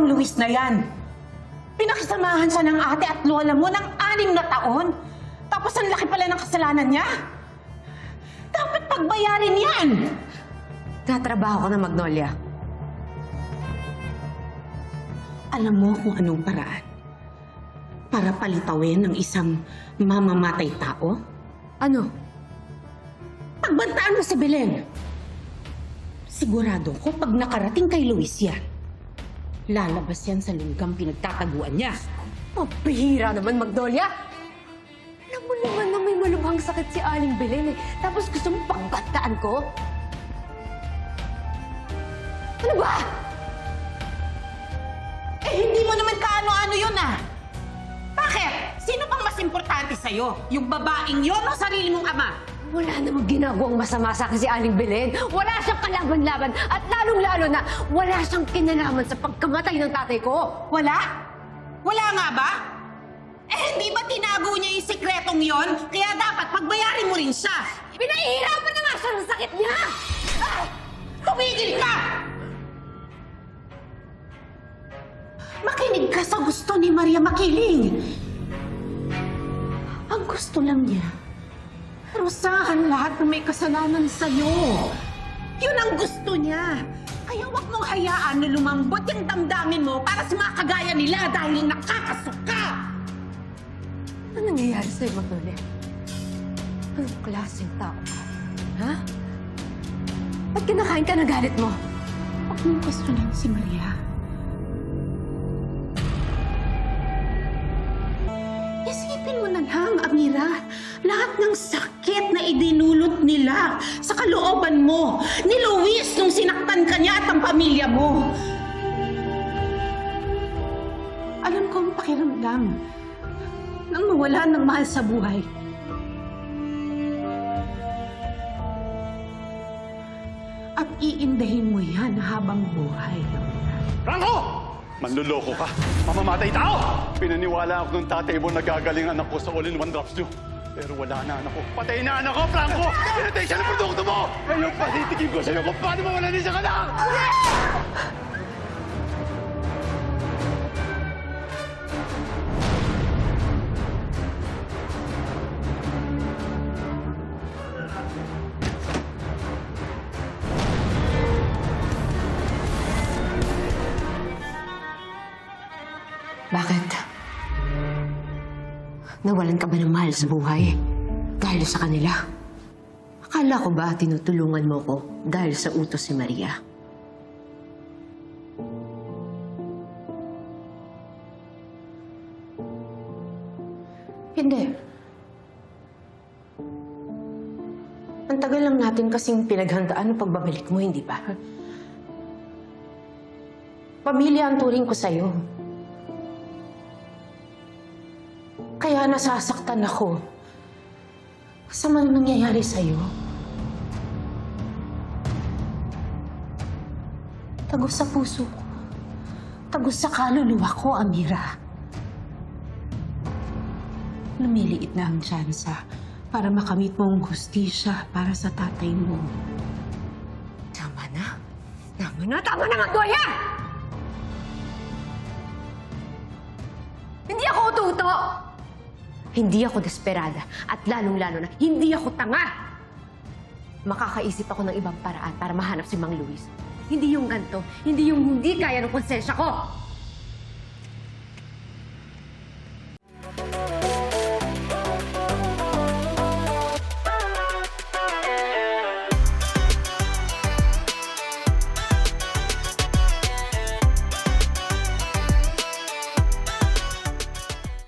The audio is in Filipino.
bang Luis na yan? Pinakisamahan siya ng ate at lola mo ng anim na taon. Tapos ang laki pala ng kasalanan niya. Dapat pagbayarin yan. Tatrabaho ka na, Magnolia. Alam mo kung anong paraan para palitawin ng isang mamamatay tao? Ano? Pagbantaan mo si Belen. Sigurado ko pag nakarating kay Luis yan, lalabas yan sa lunggang pinagtataguan niya. Pabihira naman, Magnolia! Alam mo naman na may malubhang sakit si Aling Belen eh. Tapos gusto mo pagbataan ko? Ano ba? Eh, hindi mo naman kaano-ano yun ah. Bakit? Sino pang mas importante sa'yo? Yung babaeng yon o sarili mong ama? Wala namang ginagawang masama sa akin si Aling Belen. Wala siyang kalaban-laban at lalong-lalo na wala siyang kinalaman sa pagkamatay ng tatay ko. Wala? Wala nga ba? Eh, hindi ba tinago niya yung sikretong yon? Kaya dapat pagbayarin mo rin siya. Pinahihirapan na nga siya ng sakit niya! Ah! Tumigil ka! Makinig ka sa gusto ni Maria Makiling. Ang gusto lang niya, parusahan lahat ng may kasalanan sa'yo. Yun ang gusto niya. Kaya wag mong hayaan na lumambot yung damdamin mo para sa mga kagaya nila dahil nakakasuka. Ano nangyayari sa'yo, Magnolia? Anong klaseng tao ka? Ha? Ba't kinakain ka ng galit mo? Huwag mong questionin si Maria. Isipin mo na lang, Amira, lahat ng sakit na idinulot nila sa kalooban mo, ni Luis nung sinaktan ka niya at ang pamilya mo. Alam ko ang pakiramdam nang mawala ng mahal sa buhay. At iindahin mo yan habang buhay. Franco! Manluloko ka. Mamamatay tao! Pinaniwala ako nung tatay mo na gagaling anak ko sa all-in-one drops niyo. Pero wala na anak ko. Patay na anak ko, Franco! Pinatay siya ng produkto mo! Ngayon, pasitikin ko sa'yo kung paano mawala din siya lang! Bakit? Nawalan ka ba ng mahal sa buhay? Dahil sa kanila? Akala ko ba tinutulungan mo ko dahil sa utos si Maria? Hindi. Ang tagal lang natin kasing pinaghandaan ng pagbabalik mo, hindi ba? Pamilya ang turing ko sa'yo. Nasasaktan ako sa mga nangyayari sa'yo. Tagos sa puso ko. Tagos sa kaluluwa ko, Amira. Lumiliit na ang tsansa para makamit mo ang hustisya para sa tatay mo. Tama na. Tama na, tama na, Magnolia! Hindi ako ututo! Hindi ako desperada at lalong-lalo na hindi ako tanga! Makakaisip ako ng ibang paraan para mahanap si Mang Luis. Hindi yung ganto, hindi yung hindi kaya ng konsensya ko!